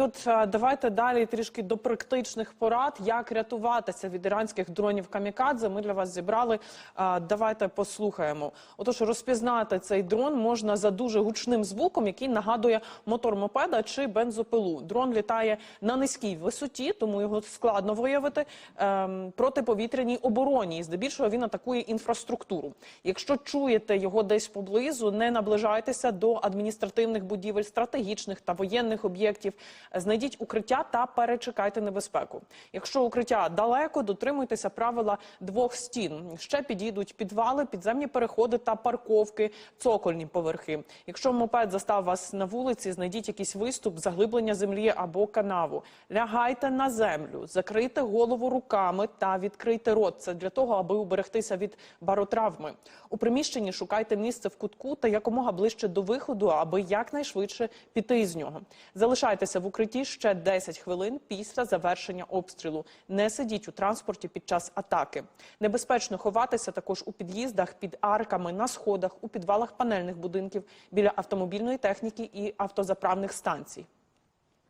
От е, давайте далі трішки до практичних порад, як рятуватися від іранських дронів камікадзе. Ми для вас зібрали. Е, Давайте послухаємо. Отож, розпізнати цей дрон можна за дуже гучним звуком, який нагадує мотор мопеда чи бензопилу. Дрон літає на низькій висоті, тому його складно виявити ем, протиповітряній обороні. І здебільшого він атакує інфраструктуру. Якщо чуєте його десь поблизу, не наближайтеся до адміністративних будівель, стратегічних та воєнних об'єктів. Знайдіть укриття та перечекайте небезпеку. Якщо укриття далеко, дотримуйтеся правила двох стін. Ще підійдуть підвали, підземні переходи та парковки, цокольні поверхи. Якщо мопед застав вас на вулиці, знайдіть якийсь виступ, заглиблення землі або канаву. Лягайте на землю, закрийте голову руками та відкрийте рот. Це для того, аби уберегтися від баротравми. У приміщенні шукайте місце в кутку та якомога ближче до виходу, аби якнайшвидше піти з нього. Залишайтеся в укритті ще 10 хвилин після завершення обстрілу. Не сидіть у транспорті під час атаки. Небезпечно ховатися також у під'їздах, під арками, на сходах, у підвалах панельних будинків, біля автомобільної техніки і автозаправних станцій.